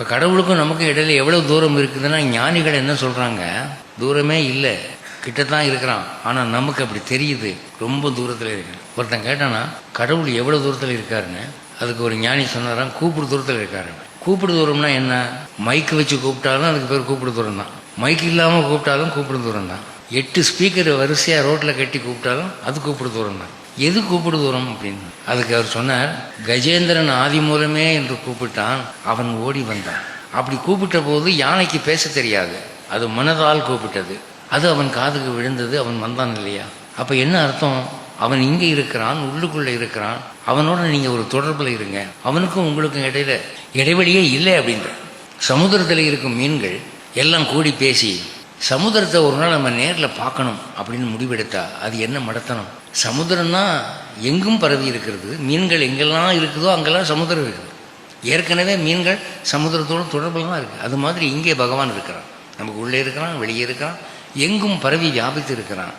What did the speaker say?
இப்போ கடவுளுக்கும் நமக்கும் இடையில எவ்வளோ தூரம் இருக்குதுன்னா ஞானிகள் என்ன சொல்கிறாங்க தூரமே இல்லை. கிட்ட தான் இருக்கிறான். ஆனால் நமக்கு அப்படி தெரியுது. ரொம்ப தூரத்தில் இருக்கு. ஒருத்தன் கேட்டானா கடவுள் எவ்வளோ தூரத்தில் இருக்காருன்னு? அதுக்கு ஒரு ஞானி சொன்னாராம் கூப்பிடு தூரத்தில் இருக்காரு. கூப்பிடு தூரம்னா என்ன? மைக்கு வச்சு கூப்பிட்டாலும் அதுக்கு பேர் கூப்பிடு தூரம் தான் மைக் இல்லாமல் கூப்பிட்டாலும் கூப்பிடு தூரம் தான் எட்டு ஸ்பீக்கர் வரிசையாக ரோட்டில் கட்டி கூப்பிட்டாலும் அது கூப்பிடு தூரம் தான் எது கூப்பிடு தூரம் அப்படின்னு? அதுக்கு அவர் சொன்னார் கஜேந்திரன் ஆதி மூலமே என்று கூப்பிட்டான் அவன் ஓடி வந்தான். அப்படி கூப்பிட்ட போது யானைக்கு பேச தெரியாது. அது மனதால் கூப்பிட்டது. அது அவன் காதுக்கு விழுந்தது அவன் வந்தான் இல்லையா? அப்ப என்ன அர்த்தம்? அவன் இங்கே இருக்கிறான் உள்ளுக்குள்ள இருக்கிறான். அவனோட நீங்க ஒரு தொடர்பில் இருங்க. அவனுக்கும் உங்களுக்கும் இடையில இடைவெளியே இல்லை அப்படின்ற. சமுத்திரத்தில் இருக்கும் மீன்கள் எல்லாம் கூடி பேசி சமுத்திரத்தை ஒரு நாள் நம்ம நேரில் பார்க்கணும் அப்படின்னு முடிவெடுத்தா அது என்ன மடத்தனம்? சமுதிரம்னா எங்கும் பரவி இருக்கிறது. மீன்கள் எங்கெல்லாம் இருக்குதோ அங்கெல்லாம் சமுத்திரம் இருக்குது. ஏற்கனவே மீன்கள் சமுத்திரத்தோட தொடர்புலாம் தான் இருக்குது அது மாதிரி இங்கே பகவான் இருக்கிறான். நமக்கு உள்ளே இருக்கிறான் வெளியே இருக்கிறான் எங்கும் பரவி வியாபித்து இருக்கிறான்.